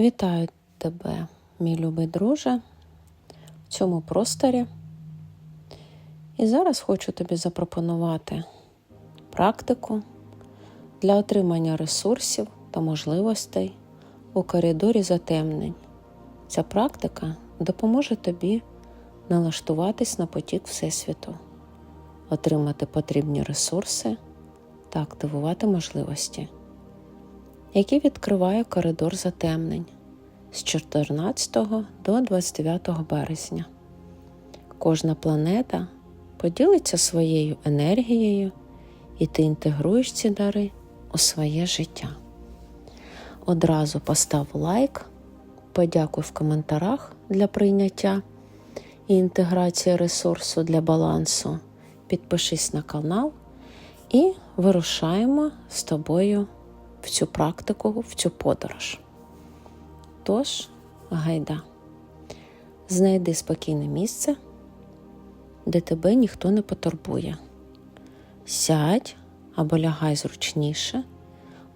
Вітаю тебе, мій любий друже, в цьому просторі. І зараз хочу тобі запропонувати практику для отримання ресурсів та можливостей у коридорі затемнень. Ця практика допоможе тобі налаштуватись на потік Всесвіту, отримати потрібні ресурси та активувати можливості, які відкриває коридор затемнень з 14 до 29 березня. Кожна планета поділиться своєю енергією, і ти інтегруєш ці дари у своє життя. Одразу постав лайк, подякуй в коментарях для прийняття і інтеграції ресурсу для балансу. Підпишись на канал і вирушаємо з тобою в цю практику, в цю подорож. Тож, гайда, знайди спокійне місце, де тебе ніхто не потурбує. Сядь або лягай зручніше,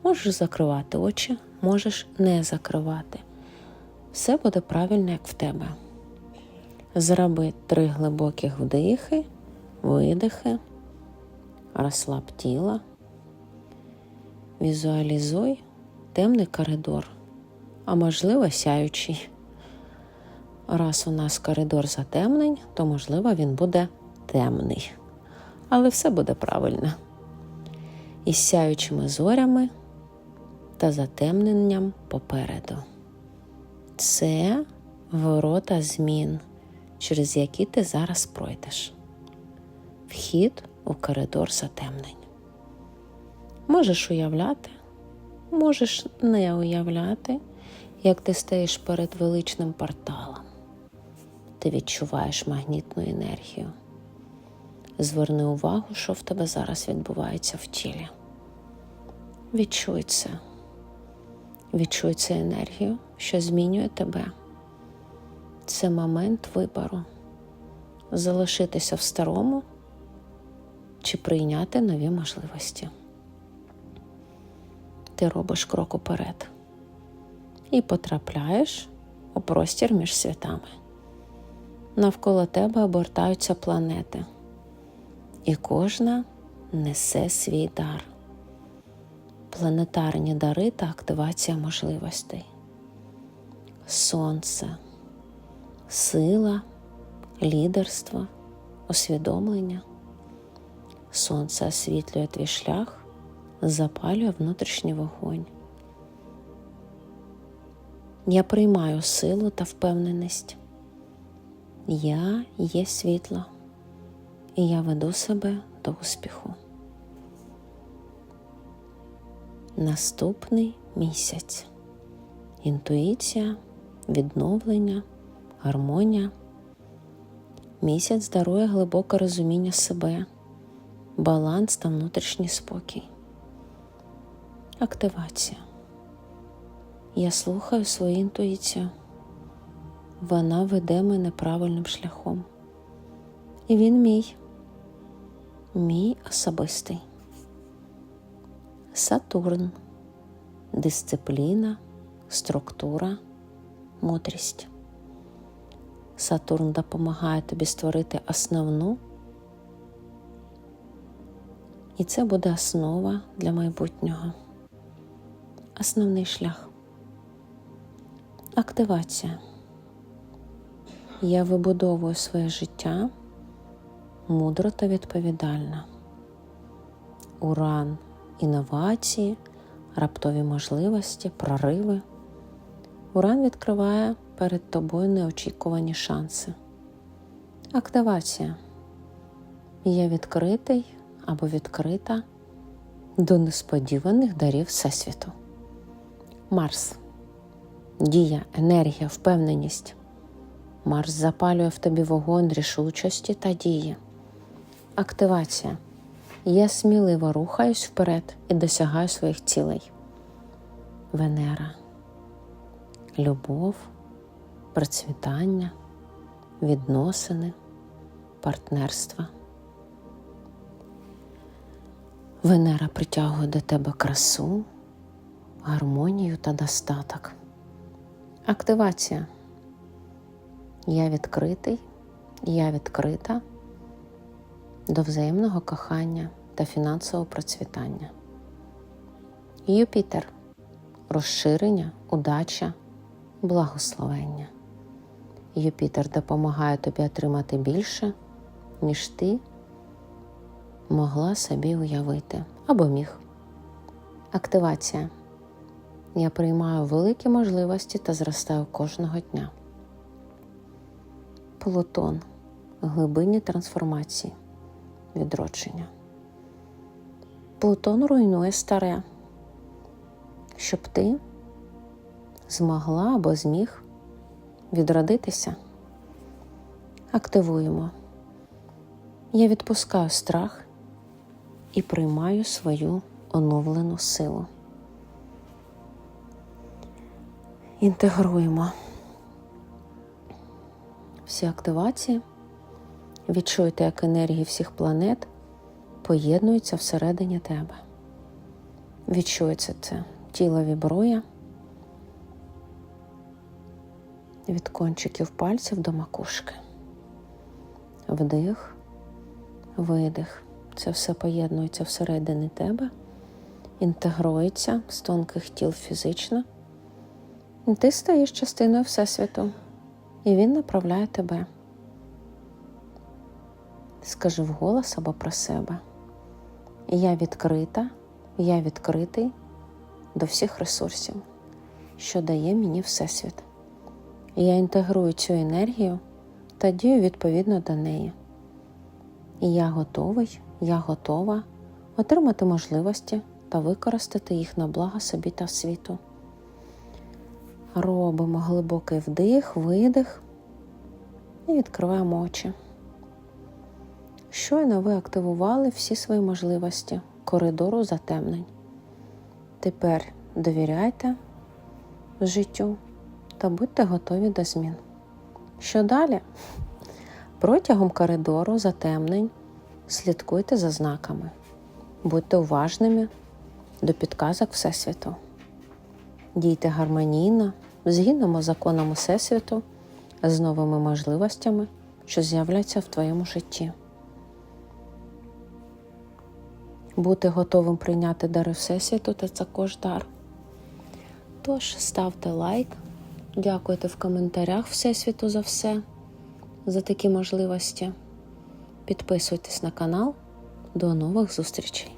можеш закривати очі, можеш не закривати. Все буде правильно, як в тебе. Зроби три глибоких вдихи, видихи, розслаб тіло, візуалізуй темний коридор, а можливо сяючий. Раз у нас коридор затемнень, то можливо він буде темний. Але все буде правильно. Із сяючими зорями та затемненням попереду. Це ворота змін, через які ти зараз пройдеш. Вхід у коридор затемнень. Можеш уявляти, можеш не уявляти, як ти стоїш перед величним порталом. Ти відчуваєш магнітну енергію. Зверни увагу, що в тебе зараз відбувається в тілі. Відчуй це. Відчуй цю енергію, що змінює тебе. Це момент вибору. Залишитися в старому чи прийняти нові можливості. Ти робиш крок уперед. І потрапляєш у простір між світами. Навколо тебе обертаються планети, і кожна несе свій дар, планетарні дари та активація можливостей, сонце, сила, лідерство, усвідомлення. Сонце освітлює твій шлях, запалює внутрішній вогонь. Я приймаю силу та впевненість. Я є світло, і я веду себе до успіху. Наступний місяць. Інтуїція, відновлення, гармонія. Місяць дарує глибоке розуміння себе, баланс та внутрішній спокій. Активація. Я слухаю свою інтуїцію. Вона веде мене правильним шляхом. І він мій, мій особистий. Сатурн, дисципліна, структура, мудрість. Сатурн допомагає тобі створити основну, і це буде основа для майбутнього. Основний шлях. Активація. Я вибудовую своє життя мудро та відповідально. Уран, інновації, раптові можливості, прориви. Уран відкриває перед тобою неочікувані шанси. Активація. Я відкритий або відкрита до несподіваних дарів Всесвіту. Марс. Дія, енергія, впевненість. Марс запалює в тобі вогонь рішучості та дії. Активація. Я сміливо рухаюсь вперед і досягаю своїх цілей. Венера. Любов, процвітання, відносини, партнерства. Венера притягує до тебе красу, гармонію та достаток. Активація. Я відкритий, я відкрита до взаємного кохання та фінансового процвітання. Юпітер розширення, удача, благословення. Юпітер допомагає тобі отримати більше, ніж ти могла собі уявити або міг. Активація. Я приймаю великі можливості та зростаю кожного дня. Плутон. Глибинні трансформації. Відродження. Плутон руйнує старе, щоб ти змогла або зміг відродитися. Активуємо. Я відпускаю страх і приймаю свою оновлену силу. Інтегруємо всі активації. Відчуйте, як енергії всіх планет поєднуються всередині тебе. Відчується це тіло вібрує від кончиків пальців до макушки. Вдих, видих. Це все поєднується всередині тебе, інтегрується з тонких тіл фізично. Ти стаєш частиною Всесвіту, і він направляє тебе. Скажи вголос або про себе. Я відкрита, я відкритий до всіх ресурсів, що дає мені Всесвіт. Я інтегрую цю енергію та дію відповідно до неї. І я готовий, я готова отримати можливості та використати їх на благо собі та світу. Робимо глибокий вдих, видих і відкриваємо очі. Щойно ви активували всі свої можливості коридору затемнень. Тепер довіряйте життю та будьте готові до змін. Що далі? Протягом коридору затемнень слідкуйте за знаками, будьте уважними до підказок Всесвіту. Дійте гармонійно, згідно законам Всесвіту з новими можливостями, що з'являються в твоєму житті. Бути готовим прийняти дари Всесвіту це також дар. Тож ставте лайк, дякуйте в коментарях Всесвіту за все, за такі можливості. Підписуйтесь на канал. До нових зустрічей!